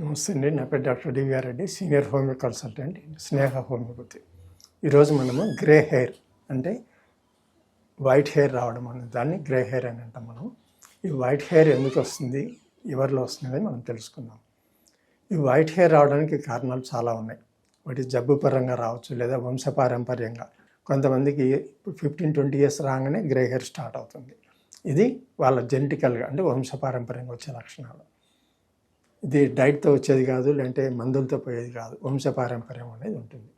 నమస్తే అండి. నా పేరు doctor DVR Reddy senior homeo consultant Sneha homeopathy. ఈరోజు మనము గ్రే హెయిర్ అంటే వైట్ హెయిర్ రావడం అనే దాన్ని గ్రే హెయిర్ అని అంటాం మనం. ఈ వైట్ హెయిర్ ఎందుకు వస్తుంది? ఎవరిలో వస్తుంది మనం తెలుసుకుందాం. ఈ వైట్ హెయిర్ రావడానికి కారణాలు చాలా ఉన్నాయి. వాటి జబ్బు పరంగా రావచ్చు లేదా వంశపారంపర్యంగా. కొంతమందికి ఫిఫ్టీన్ ట్వంటీ ఇయర్స్ రాగానే గ్రే హెయిర్ స్టార్ట్ అవుతుంది. ఇది వాళ్ళ జెనటికల్గా అంటే వంశపారంపర్యంగా వచ్చే లక్షణాలు. ఇది డైట్తో వచ్చేది కాదు లేదంటే మందులతో పోయేది కాదు. వంశపారంపర్యం అనేది ఉంటుంది.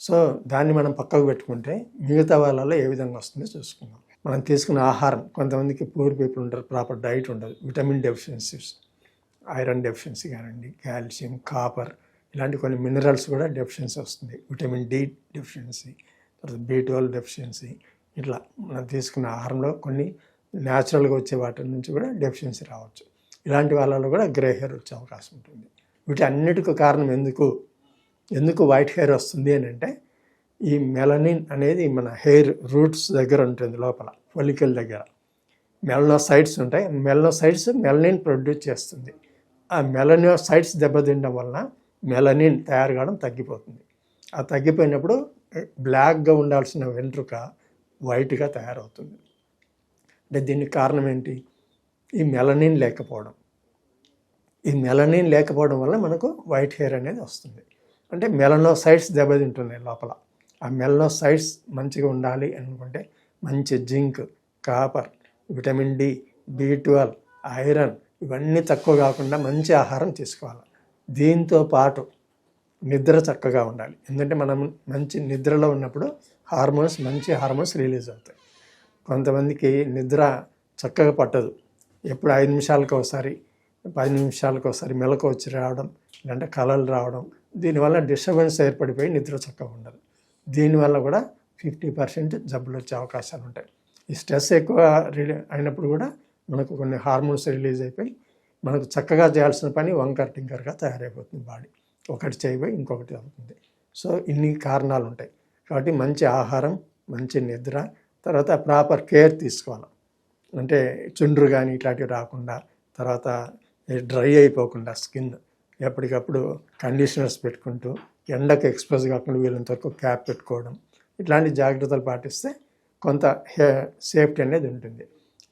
సో దాన్ని మనం పక్కకు పెట్టుకుంటే మిగతా వాళ్ళలో ఏ విధంగా వస్తుందో చూసుకుందాం. మనం తీసుకున్న ఆహారం కొంతమందికి పూర్ పీపుల్ ఉంటారు ప్రాపర్ డైట్ ఉండదు. విటమిన్ డెఫిషియన్సీస్ ఐరన్ డెఫిషియన్సీ కానివ్వండి కాల్షియం కాపర్ ఇలాంటి కొన్ని మినరల్స్ కూడా డెఫిషియన్సీ వస్తుంది. విటమిన్ డి డెఫిషియన్సీ తర్వాత బి ట్వెల్వ్ డెఫిషియన్సీ ఇట్లా మనం తీసుకున్న ఆహారంలో కొన్ని న్యాచురల్గా వచ్చే వాటి నుంచి కూడా డెఫిషియన్సీ రావచ్చు. ఇలాంటి వాళ్ళలో కూడా గ్రే హెయిర్ వచ్చే అవకాశం ఉంటుంది. వీటి కారణం ఎందుకు? ఎందుకు వైట్ హెయిర్ వస్తుంది అని అంటే ఈ మెలనిన్ అనేది మన హెయిర్ రూట్స్ దగ్గర ఉంటుంది లోపల పొలికల్ దగ్గర. మెలనోసైడ్స్ ఉంటాయి. మెలనోసైడ్స్ మెలనిన్ ప్రొడ్యూస్ చేస్తుంది. ఆ మెలనోసైడ్స్ దెబ్బతినడం వలన మెలనిన్ తయారు కావడం తగ్గిపోతుంది. ఆ తగ్గిపోయినప్పుడు బ్లాక్గా ఉండాల్సిన వెంట్రుక వైట్గా తయారవుతుంది. అంటే దీనికి కారణం ఏంటి? ఈ మెలనిన్ లేకపోవడం. ఈ మెలనిన్ లేకపోవడం వల్ల మనకు వైట్ హెయిర్ అనేది వస్తుంది. అంటే మెలనోసైడ్స్ దెబ్బతింటున్నాయి లోపల. ఆ మెలనోసైడ్స్ మంచిగా ఉండాలి అనుకుంటే మంచి zinc copper vitamin D B twelve iron ఇవన్నీ తక్కువ కాకుండా మంచి ఆహారం తీసుకోవాలి. దీంతో పాటు నిద్ర చక్కగా ఉండాలి. ఎందుకంటే మనం మంచి నిద్రలో ఉన్నప్పుడు హార్మోన్స్ మంచి హార్మోన్స్ రిలీజ్ అవుతాయి. కొంతమందికి నిద్ర చక్కగా పట్టదు. ఎప్పుడు ఐదు నిమిషాలకు ఒకసారి పది నిమిషాలకు ఒకసారి మెలకు వచ్చి రావడం లేదంటే కలలు రావడం దీనివల్ల డిస్టర్బెన్స్ ఏర్పడిపోయి నిద్ర చక్కగా ఉండదు. దీనివల్ల కూడా ఫిఫ్టీ పర్సెంట్ జబ్బులు వచ్చే అవకాశాలు ఉంటాయి. ఈ స్ట్రెస్ ఎక్కువ రిలీ అయినప్పుడు కూడా మనకు కొన్ని హార్మోన్స్ రిలీజ్ అయిపోయి మనకు చక్కగా చేయాల్సిన పని వంకర్ టింకర్గా తయారైపోతుంది బాడీ. ఒకటి చేయబోయి ఇంకొకటి అవుతుంది. సో ఇన్ని కారణాలు ఉంటాయి. కాబట్టి మంచి ఆహారం మంచి నిద్ర తర్వాత ప్రాపర్ కేర్ తీసుకోవాలి. అంటే చుండ్రు కానీ ఇట్లాంటివి రాకుండా తర్వాత డ్రై అయిపోకుండా స్కిన్ ఎప్పటికప్పుడు కండిషనర్స్ పెట్టుకుంటూ ఎండకు ఎక్స్పోజ్ కాకుండా వీళ్ళంత వరకు క్యాప్ పెట్టుకోవడం ఇట్లాంటి జాగ్రత్తలు పాటిస్తే కొంత హే సేఫ్టీ అనేది ఉంటుంది.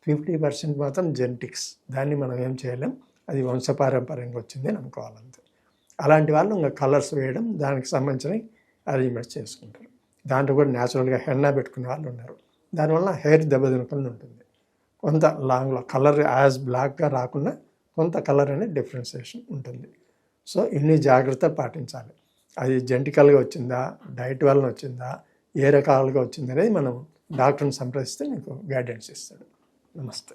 ఫిఫ్టీ పర్సెంట్ మాత్రం జెనెటిక్స్ దాన్ని మనం ఏం చేయలేం. అది వంశపారంపర్యంగా వచ్చింది అని అనుకోవాలంతే. అలాంటి వాళ్ళు ఇంకా కలర్స్ వేయడం దానికి సంబంధించిన అరేంజ్మెంట్స్ చేసుకుంటారు. దాంట్లో కూడా న్యాచురల్గా హెన్నా పెట్టుకునే వాళ్ళు ఉన్నారు. దానివల్ల హెయిర్ దెబ్బతినకుండా ఉంటుంది. కొంత లాంగ్లో కలర్ యాజ్ బ్లాక్గా రాకుండా కొంత కలర్ అనేది డిఫరెన్సియేషన్ ఉంటుంది. సో ఇన్ని జాగ్రత్త పాటించాలి. అది జెంటికల్గా వచ్చిందా డైట్ వలన వచ్చిందా ఏ రకాలుగా వచ్చింది అనేది మనం డాక్టర్ని సంప్రదిస్తే మీకు గైడెన్స్ ఇస్తాడు. నమస్తే.